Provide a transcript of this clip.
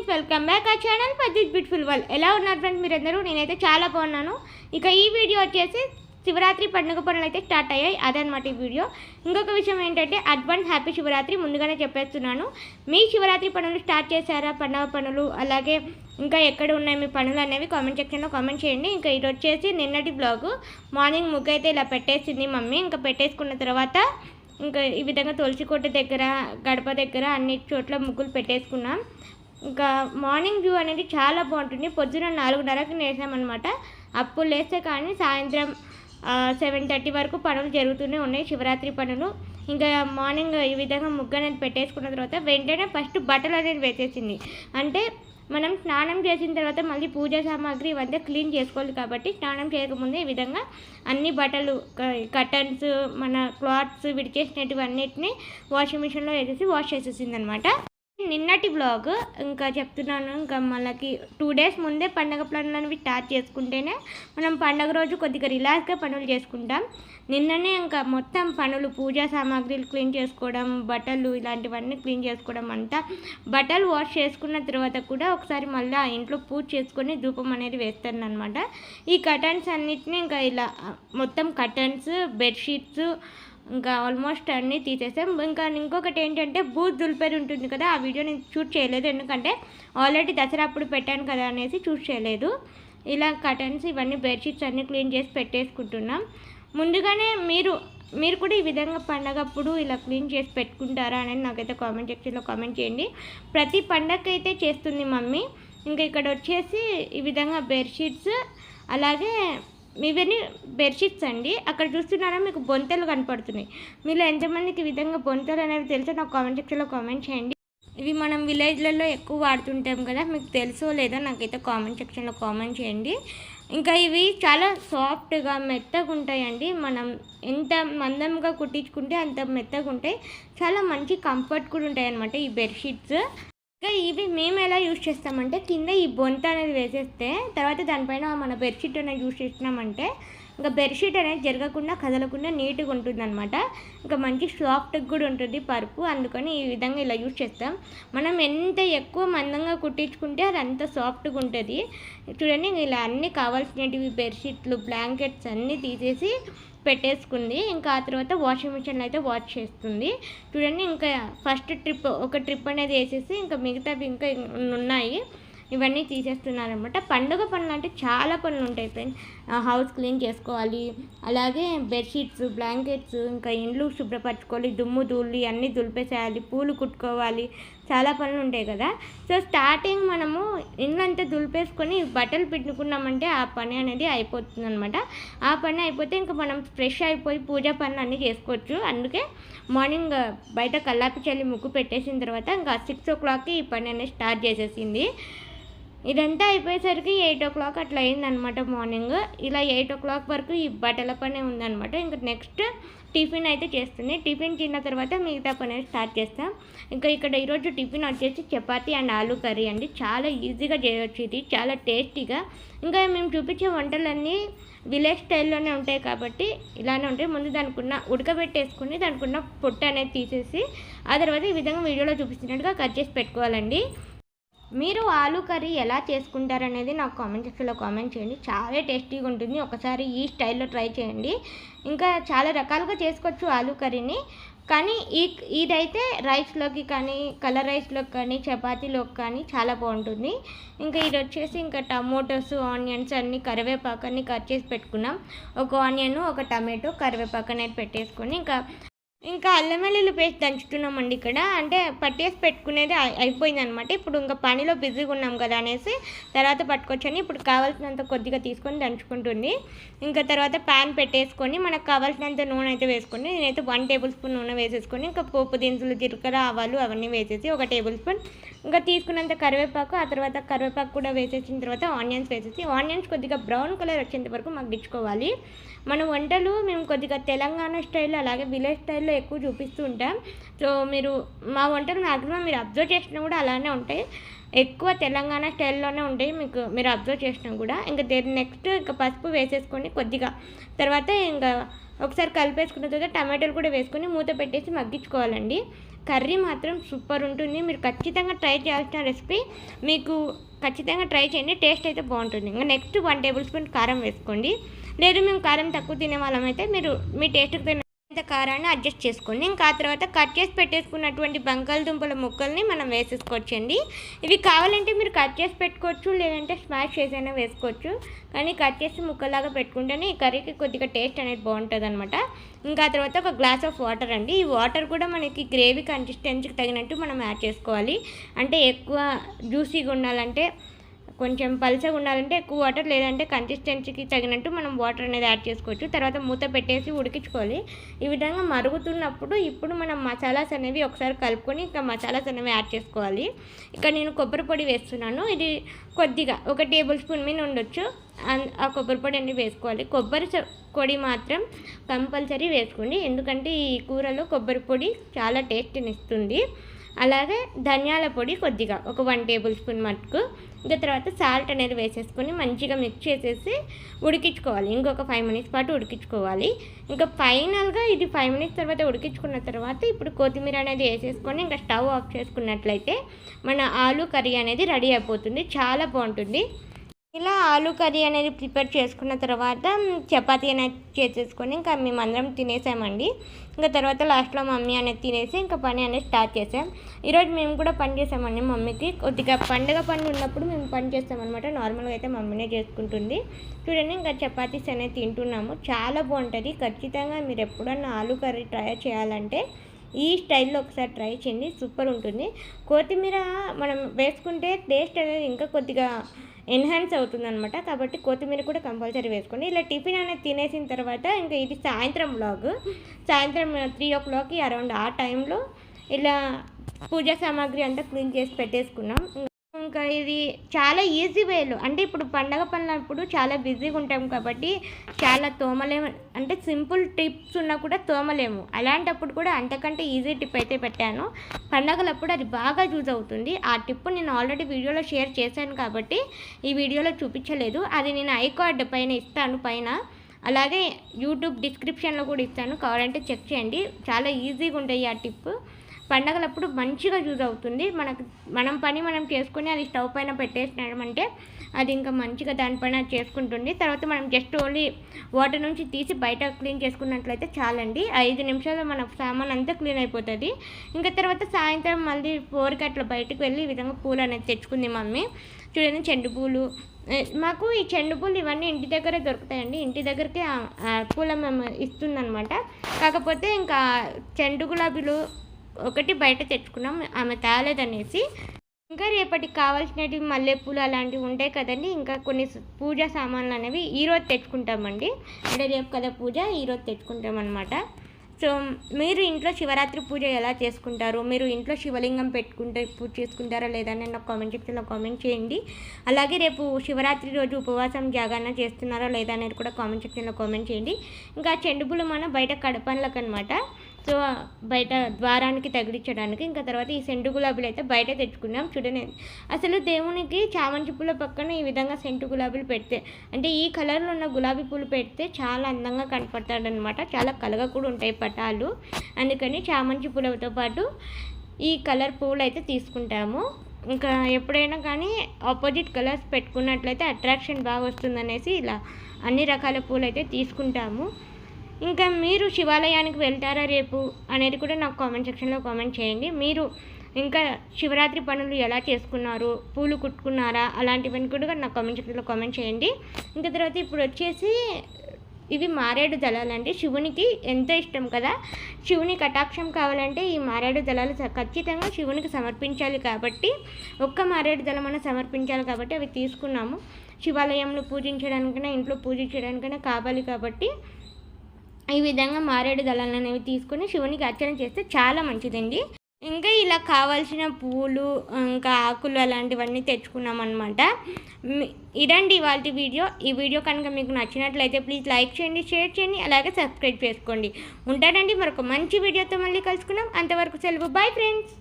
Friends welcome back ఆ channel పద్దిత్ beautiful world. ఎలా ఉన్నారు ఫ్రెండ్స్ మీరందరూ? నేనైతే చాలా బాగున్నాను. ఇక ఈ వీడియో వచ్చేసి శివరాత్రి పండుగ పనులు అయితే స్టార్ట్ అయ్యాయి. అదనమాట ఈ వీడియో. ఇంకొక విషయం ఏంటంటే అడ్వాన్స్ హ్యాపీ శివరాత్రి ముందుగానే చెప్పేస్తున్నాను. మీ శివరాత్రి పనులు స్టార్ట్ చేశారా? పండుగ పనులు అలాగే ఇంకా ఎక్కడ ఉన్నాయి మీ పనులు అనేవి కామెంట్ సెక్షన్లో కామెంట్ చేయండి. ఇంకా ఇది వచ్చేసి నిన్నటి బ్లాగ్. మార్నింగ్ ముగ్గు అయితే ఇలా పెట్టేసింది మమ్మీ. ఇంకా పెట్టేసుకున్న తర్వాత ఇంకా ఈ విధంగా తులసికోట దగ్గర గడప దగ్గర అన్ని చోట్ల ముగ్గులు పెట్టేసుకున్నాం. ఇంకా మార్నింగ్ వ్యూ అనేది చాలా బాగుంటుంది. పొద్దున నాలుగున్నరకు లేసామన్నమాట. అప్పుడు లేస్తే కానీ సాయంత్రం సెవెన్ థర్టీ వరకు పనులు జరుగుతూనే ఉన్నాయి. శివరాత్రి పనులు. ఇంకా మార్నింగ్ ఈ విధంగా ముగ్గు అనేది పెట్టేసుకున్న తర్వాత వెంటనే ఫస్ట్ బట్టలు అనేది వేసేసింది. అంటే మనం స్నానం చేసిన తర్వాత మళ్ళీ పూజా సామాగ్రి ఇవంతా క్లీన్ చేసుకోవాలి కాబట్టి స్నానం చేయకముందే ఈ విధంగా అన్ని బట్టలు కటన్స్ మన క్లాత్స్ విడిచేసినటువన్నిటిని వాషింగ్ మిషన్లో వేసేసి వాష్ చేసేసింది అనమాట నిన్నటి బ్లాగ్ ఇంకా చెప్తున్నాను ఇంకా మనకి టూ డేస్ ముందే పండగ పనులు అనేవి స్టార్ట్ చేసుకుంటేనే మనం పండగ రోజు కొద్దిగా రిలాక్స్గా పనులు చేసుకుంటాం. నిన్ననే ఇంకా మొత్తం పనులు పూజా సామాగ్రిలు క్లీన్ చేసుకోవడం బట్టలు ఇలాంటివన్నీ క్లీన్ చేసుకోవడం అంతా బట్టలు వాష్ చేసుకున్న తర్వాత కూడా ఒకసారి మళ్ళీ ఆ ఇంట్లో పూజ చేసుకొని ధూపం అనేది వేస్తాను అనమాట ఈ కటన్స్ అన్నిటిని ఇంకా ఇలా మొత్తం కటన్స్ బెడ్షీట్స్ ఇంకా ఆల్మోస్ట్ అన్నీ తీసేసాం. ఇంకా ఇంకొకటి ఏంటంటే బూత్ దులిపేరు ఉంటుంది కదా ఆ వీడియో నేను షూట్ చేయలేదు. ఎందుకంటే ఆల్రెడీ దసరా అప్పుడు పెట్టాను కదా అనేసి షూట్ చేయలేదు. ఇలా కటన్స్ ఇవన్నీ బెడ్షీట్స్ అన్నీ క్లీన్ చేసి పెట్టేసుకుంటున్నాం. ముందుగానే మీరు మీరు కూడా ఈ విధంగా పండగప్పుడు ఇలా క్లీన్ చేసి పెట్టుకుంటారా అనేది నాకైతే కామెంట్ సెక్షన్లో కామెంట్ చేయండి. ప్రతి పండగకైతే అయితే చేస్తుంది మమ్మీ. ఇంకా ఇక్కడ వచ్చేసి ఈ విధంగా బెడ్షీట్స్ అలాగే ఇవన్నీ బెడ్షీట్స్ అండి. అక్కడ చూస్తున్నారా మీకు బొంతలు కనపడుతున్నాయి. మీలో ఎంతమందికి విధంగా బొంతలు అనేవి తెలుసో నాకు కామెంట్ సెక్షన్లో కామెంట్ చేయండి. ఇవి మనం విలేజ్లలో ఎక్కువ వాడుతుంటాం కదా మీకు తెలుసో లేదో నాకైతే కామెంట్ సెక్షన్లో కామెంట్ చేయండి. ఇంకా ఇవి చాలా సాఫ్ట్గా మెత్తగా ఉంటాయండి. మనం ఎంత మందంగా కుట్టించుకుంటే అంత మెత్తగా ఉంటాయి. చాలా మంచి కంఫర్ట్ కూడా ఉంటాయి అన్నమాట ఈ బెడ్షీట్స్ ఇంకా ఇవి మేము ఎలా యూజ్ చేస్తామంటే కింద ఈ బొంత అనేది వేసేస్తే తర్వాత దానిపైన మన బెడ్షీట్ అనేది యూజ్ చేసినామంటే ఇంకా బెడ్షీట్ అనేది జరగకుండా కదలకుండా నీట్గా ఉంటుంది అనమాట ఇంకా మంచి సాఫ్ట్గా కూడా ఉంటుంది పరుపు. అందుకని ఈ విధంగా ఇలా యూజ్ చేస్తాం. మనం ఎంత ఎక్కువ మందంగా కుట్టించుకుంటే అది అంత సాఫ్ట్గా ఉంటుంది. చూడండి ఇలా అన్నీ కావాల్సినవి బెడ్షీట్లు బ్లాంకెట్స్ అన్నీ తీసేసి పెట్టేసుకుంది. ఇంకా ఆ తర్వాత వాషింగ్ మిషన్లో అయితే వాష్ చేస్తుంది. చూడండి ఇంకా ఫస్ట్ ట్రిప్ ఒక ట్రిప్ అనేది వేసేసి ఇంకా మిగతావి ఇంకా ఉన్నాయి. ఇవన్నీ తీసేస్తున్నారనమాట. పండుగ పనులు అంటే చాలా పనులు ఉంటాయి ఫ్రెండ్స్ హౌస్ క్లీన్ చేసుకోవాలి. అలాగే బెడ్షీట్స్ బ్లాంకెట్స్ ఇంకా ఇండ్లు శుభ్రపరచుకోవాలి. దుమ్ము ధూళి అన్నీ దులిపేసేయాలి. పూలు కుట్టుకోవాలి. చాలా పనులు ఉంటాయి కదా. సో స్టార్టింగ్ మనము ఇండ్లంతా దులిపేసుకొని బట్టలు పెట్టుకున్నామంటే ఆ పని అనేది అయిపోతుంది అనమాట ఆ పని అయిపోతే ఇంకా మనం ఫ్రెష్ అయిపోయి పూజ పనులు అన్నీ చేసుకోవచ్చు. అందుకే మార్నింగ్ బయట కల్లాపి చల్లి ముగ్గు పెట్టేసిన తర్వాత ఇంకా సిక్స్ ఓ క్లాక్కి ఈ పని అనేది స్టార్ట్ చేసేసింది. ఇదంతా అయిపోయేసరికి ఎయిట్ ఓ క్లాక్ అట్లా అయిందనమాట మార్నింగ్. ఇలా ఎయిట్ ఓ క్లాక్ వరకు ఈ బట్టల పనే ఉందనమాట. ఇంకా నెక్స్ట్ టిఫిన్ అయితే చేస్తుంది. టిఫిన్ తిన్న తర్వాత మిగతా పని స్టార్ట్ చేస్తాం. ఇంకా ఇక్కడ ఈరోజు టిఫిన్ వచ్చేసి చపాతీ అండ్ ఆలు కర్రీ అండి. చాలా ఈజీగా చేయవచ్చు ఇది. చాలా టేస్టీగా. ఇంకా మేము చూపించే వంటలన్నీ విలేజ్ స్టైల్లోనే ఉంటాయి కాబట్టి ఇలానే ఉంటాయి. ముందు దానికున్న ఉడకబెట్టేసుకుని దానికున్న పొట్టు అనేది తీసేసి ఆ తర్వాత ఈ విధంగా వీడియోలో చూపిస్తున్నట్టుగా కట్ చేసి పెట్టుకోవాలండి. మీరు ఆలు కర్రీ ఎలా చేసుకుంటారనేది నాకు కామెంట్ సెక్షన్లో కామెంట్ చేయండి. చాలా టేస్టీగా ఉంటుంది. ఒకసారి ఈ స్టైల్లో ట్రై చేయండి. ఇంకా చాలా రకాలుగా చేసుకోవచ్చు ఆలు కర్రీని. కానీ ఈ ఇదైతే రైస్లోకి కానీ కలర్ రైస్లోకి కానీ చపాతీలోకి కానీ చాలా బాగుంటుంది. ఇంకా ఇది వచ్చేసి ఇంకా టమోటోస్ ఆనియన్స్ అన్ని కరివేపాకు అన్ని కట్ చేసి పెట్టుకున్నాం. ఒక ఆనియన్ ఒక టమాటో కరివేపాకు అనేది పెట్టేసుకొని ఇంకా ఇంకా అల్లం వెల్లుల్లి పేస్ట్ దంచుతున్నామండి ఇక్కడ. అంటే పట్టేసి పెట్టుకునేది అయిపోయింది అనమాట ఇప్పుడు ఇంకా పనిలో బిజీగా ఉన్నాం కదా అనేసి తర్వాత పట్టుకొచ్చని ఇప్పుడు కావాల్సినంత కొద్దిగా తీసుకొని దంచుకుంటుంది. ఇంకా తర్వాత ప్యాన్ పెట్టేసుకొని మనకు కావాల్సినంత నూనె అయితే వేసుకొని నేనైతే వన్ టేబుల్ స్పూన్ నూనె వేసేసుకొని ఇంకా పోపు దినుసులు జీలకర్ర ఆవాలు అవన్నీ వేసేసి ఒక టేబుల్ స్పూన్ ఇంకా తీసుకున్నంత కరివేపాకు ఆ తర్వాత కరివేపాకు కూడా వేసేసిన తర్వాత ఆనియన్స్ వేసేసి ఆనియన్స్ కొద్దిగా బ్రౌన్ కలర్ వచ్చేంత వరకు మగ్గించుకోవాలి. మన వంటలు మేము కొద్దిగా తెలంగాణ స్టైల్లో అలాగే విలేజ్ స్టైల్లో ఎక్కువ చూపిస్తూ ఉంటాం. సో మీరు మా వంటలు మ్యాక్సిమం మీరు అబ్జర్వ్ చేసినా కూడా అలానే ఉంటాయి. ఎక్కువ తెలంగాణ స్టైల్లోనే ఉంటాయి మీకు మీరు అబ్జర్వ్ చేసినా కూడా ఇంకా నెక్స్ట్ ఇంకా పసుపు వేసేసుకొని కొద్దిగా తర్వాత ఇంకా ఒకసారి కలిపేసుకున్న తర్వాత టమాటోలు కూడా వేసుకొని మూత పెట్టేసి మగ్గించుకోవాలండి. కర్రీ మాత్రం సూపర్ ఉంటుంది. మీరు ఖచ్చితంగా ట్రై చేయాల్సిన రెసిపీ మీకు ఖచ్చితంగా ట్రై చేయండి. టేస్ట్ అయితే బాగుంటుంది. ఇంకా నెక్స్ట్ వన్ టేబుల్ స్పూన్ కారం వేసుకోండి. లేదు మేము కారం తక్కువ తినే వాళ్ళం అయితే మీరు మీ టేస్ట్కి కారాన్ని అడ్జస్ట్ చేసుకోండి ఇంకా ఆ తర్వాత కట్ చేసి పెట్టేసుకున్నటువంటి బంగాళదుంపల ముక్కల్ని మనం వేసేసుకోవచ్చండి. ఇవి కావాలంటే మీరు కట్ చేసి పెట్టుకోవచ్చు లేదంటే స్మాష్ చేసైనా వేసుకోవచ్చు. కానీ కట్ చేసి ముక్కలాగా పెట్టుకుంటేనే ఈ కర్రీకి కొద్దిగా టేస్ట్ అనేది బాగుంటుంది అనమాట ఇంకా ఆ తర్వాత ఒక గ్లాస్ ఆఫ్ వాటర్ అండి. ఈ వాటర్ కూడా మనకి గ్రేవీ కన్సిస్టెన్సీకి తగినట్టు మనం యాడ్ చేసుకోవాలి. అంటే ఎక్కువ జ్యూసీగా ఉండాలంటే కొంచెం పలుచగా ఉండాలంటే ఎక్కువ వాటర్ లేదంటే కన్సిస్టెన్సీకి తగినట్టు మనం వాటర్ అనేది యాడ్ చేసుకోవచ్చు. తర్వాత మూత పెట్టేసి ఉడికించుకోవాలి. ఈ విధంగా మరుగుతున్నప్పుడు ఇప్పుడు మనం మసాలాస్ అనేవి ఒకసారి కలుపుకొని ఇంకా మసాలాస్ అనేవి యాడ్ చేసుకోవాలి. ఇక్కడ నేను కొబ్బరి పొడి వేస్తున్నాను. ఇది కొద్దిగా ఒక టేబుల్ స్పూన్ మీద ఉండొచ్చు. ఆ కొబ్బరి పొడి అన్ని వేసుకోవాలి. కొబ్బరి పొడి మాత్రం కంపల్సరీ వేసుకోండి. ఎందుకంటే ఈ కూరలో కొబ్బరి పొడి చాలా టేస్ట్ని ఇస్తుంది. అలాగే ధనియాల పొడి కొద్దిగా ఒక వన్ టేబుల్ స్పూన్ మటుకు. ఇంకా తర్వాత సాల్ట్ అనేది వేసేసుకొని మంచిగా మిక్స్ చేసేసి ఉడికించుకోవాలి. ఇంకొక ఫైవ్ మినిట్స్ పాటు ఉడికించుకోవాలి. ఇంకా ఫైనల్గా ఇది ఫైవ్ మినిట్స్ తర్వాత ఉడికించుకున్న తర్వాత ఇప్పుడు కొత్తిమీర అనేది వేసేసుకొని ఇంకా స్టవ్ ఆఫ్ చేసుకున్నట్లయితే మన ఆలు కర్రీ అనేది రెడీ అయిపోతుంది. చాలా బాగుంటుంది. ఇలా ఆలు కర్రీ అనేది ప్రిపేర్ చేసుకున్న తర్వాత చపాతీ అనేది చేసేసుకొని ఇంకా మేమందరం తినేసామండి. ఇంకా తర్వాత లాస్ట్లో మమ్మీ అనేది తినేసి ఇంకా పని అనేది స్టార్ట్ చేసాం. ఈరోజు మేము కూడా పని చేసామండి మమ్మీకి. కొద్దిగా పండుగ పని ఉన్నప్పుడు మేము పని చేస్తామన్నమాట. నార్మల్గా అయితే మమ్మీనే చేసుకుంటుంది. చూడండి ఇంకా చపాతీస్ అనేది తింటున్నాము. చాలా బాగుంటుంది. ఖచ్చితంగా మీరు ఎప్పుడన్నా ఆలు కర్రీ ట్రై చేయాలంటే ఈ స్టైల్లో ఒకసారి ట్రై చేయండి సూపర్ ఉంటుంది. కొత్తిమీర మనం వేసుకుంటే టేస్ట్ అనేది ఇంకా కొద్దిగా ఎన్హాన్స్ అవుతుందనమాట కాబట్టి కొత్తిమీర కూడా కంపల్సరీ వేసుకోండి. ఇలా టిఫిన్ అనేది తినేసిన తర్వాత ఇంకా ఇది సాయంత్రం బ్లాగ్ సాయంత్రం త్రీ ఓ క్లాక్కి అరౌండ్ ఆ టైంలో ఇలా పూజా సామాగ్రి అంతా క్లీన్ చేసి పెట్టేసుకున్నాం. ఇంకా ఇది చాలా ఈజీ వేలో అంటే ఇప్పుడు పండగ పనులప్పుడు చాలా బిజీగా ఉంటాం కాబట్టి చాలా తోమలేము. అంటే సింపుల్ టిప్స్ ఉన్నా కూడా తోమలేము. అలాంటప్పుడు కూడా అంతకంటే ఈజీ టిప్ అయితే పెట్టాను. పండగలప్పుడు అది బాగా యూజ్ అవుతుంది. ఆ టిప్ నేను ఆల్రెడీ వీడియోలో షేర్ చేశాను కాబట్టి ఈ వీడియోలో చూపించలేదు. అది నేను ఐ కార్డ్ పైన ఇస్తాను పైన. అలాగే యూట్యూబ్ డిస్క్రిప్షన్లో కూడా ఇస్తాను. కావాలంటే చెక్ చేయండి. చాలా ఈజీగా ఉంటాయి ఆ టిప్ పండగలప్పుడు మంచిగా యూజ్ అవుతుంది. మనకు మనం పని మనం చేసుకుని అది స్టవ్ పైన పెట్టేసినామంటే అది ఇంకా మంచిగా దానిపైన చేసుకుంటుంది. తర్వాత మనం జస్ట్ ఓన్లీ వాటర్ నుంచి తీసి బయట క్లీన్ చేసుకున్నట్లయితే చాలండి. ఐదు నిమిషాలు మన సామాన్ అంతా క్లీన్ అయిపోతుంది. ఇంకా తర్వాత సాయంత్రం మళ్ళీ ఫోర్కి అట్లా బయటకు వెళ్ళి ఈ విధంగా పూలు అనేది తెచ్చుకుంది మమ్మీ. చూడండి చెండు పూలు. మాకు ఈ చెండు పూలు ఇవన్నీ ఇంటి దగ్గరే దొరుకుతాయండి. ఇంటి దగ్గరికి పూల మేము ఇస్తుందనమాట కాకపోతే ఇంకా చెండు గులాబీలు ఒకటి బయట తెచ్చుకున్నాం ఆమె తేలేదనేసి. ఇంకా రేపటికి కావాల్సినవి మల్లెపూలు అలాంటివి ఉంటాయి కదండి ఇంకా కొన్ని పూజా సామాన్లు అనేవి ఈరోజు తెచ్చుకుంటామండి. అంటే రేపు కదా పూజ ఈరోజు తెచ్చుకుంటాం అనమాట సో మీరు ఇంట్లో శివరాత్రి పూజ ఎలా చేసుకుంటారు? మీరు ఇంట్లో శివలింగం పెట్టుకుంటే పూజ చేసుకుంటారా లేదా నేను నాకు కామెంట్ సెక్షన్లో కామెంట్ చేయండి. అలాగే రేపు శివరాత్రి రోజు ఉపవాసం జాగరణ చేస్తున్నారా లేదా అనేది కూడా కామెంట్ సెక్షన్లో కామెంట్ చేయండి. ఇంకా చెండు పూలు మన బయట కడపన్లకు అనమాట సో బయట ద్వారానికి తగిలించడానికి ఇంకా తర్వాత ఈ సెంటు గులాబీలు అయితే బయట తెచ్చుకున్నాం. చూడండి. అసలు దేవునికి చామంతి పూల పక్కన ఈ విధంగా సెంటు గులాబీలు పెడితే అంటే ఈ కలర్లో ఉన్న గులాబీ పూలు పెడితే చాలా అందంగా కనపడతాడనమాట చాలా కలగా కూడా ఉంటాయి పటాలు. అందుకని చామంతి పూలతో పాటు ఈ కలర్ పూలు అయితే తీసుకుంటాము. ఇంకా ఎప్పుడైనా కానీ ఆపోజిట్ కలర్స్ పెట్టుకున్నట్లయితే అట్రాక్షన్ బాగా వస్తుందనేసి ఇలా అన్ని రకాల పూలు అయితే తీసుకుంటాము. ఇంకా మీరు శివాలయానికి వెళ్తారా రేపు అనేది కూడా నాకు కామెంట్ సెక్షన్లో కామెంట్ చేయండి. మీరు ఇంకా శివరాత్రి పనులు ఎలా చేసుకున్నారు పూలు కుట్టుకున్నారా అలాంటివన్నీ కూడా నాకు కామెంట్ సెక్షన్లో కామెంట్ చేయండి. ఇంకా తర్వాత ఇప్పుడు వచ్చేసి ఇవి మారేడు దళాలంటే శివునికి ఎంతో ఇష్టం కదా? శివుని కటాక్షం కావాలంటే ఈ మారేడు దళాలు ఖచ్చితంగా శివునికి సమర్పించాలి కాబట్టి ఒక్క మారేడు దళం మనం సమర్పించాలి కాబట్టి అవి తీసుకున్నాము. శివాలయంలో పూజించడానికైనా ఇంట్లో పూజించడానికైనా కావాలి కాబట్టి ఈ విధంగా మారేడు దళాలు అనేవి తీసుకొని శివునికి అర్చన చేస్తే చాలా మంచిదండి. ఇంకా ఇలా కావాల్సిన పువ్వులు ఇంకా ఆకులు అలాంటివన్నీ తెచ్చుకున్నాం అనమాట ఇదండి ఇవాళ వీడియో. ఈ వీడియో కనుక మీకు నచ్చినట్లయితే ప్లీజ్ లైక్ చేయండి షేర్ చేయండి అలాగే సబ్స్క్రైబ్ చేసుకోండి. ఉంటానండి మరొక మంచి వీడియోతో మళ్ళీ కలుసుకున్నాం అంతవరకు సెలవు. Bye friends.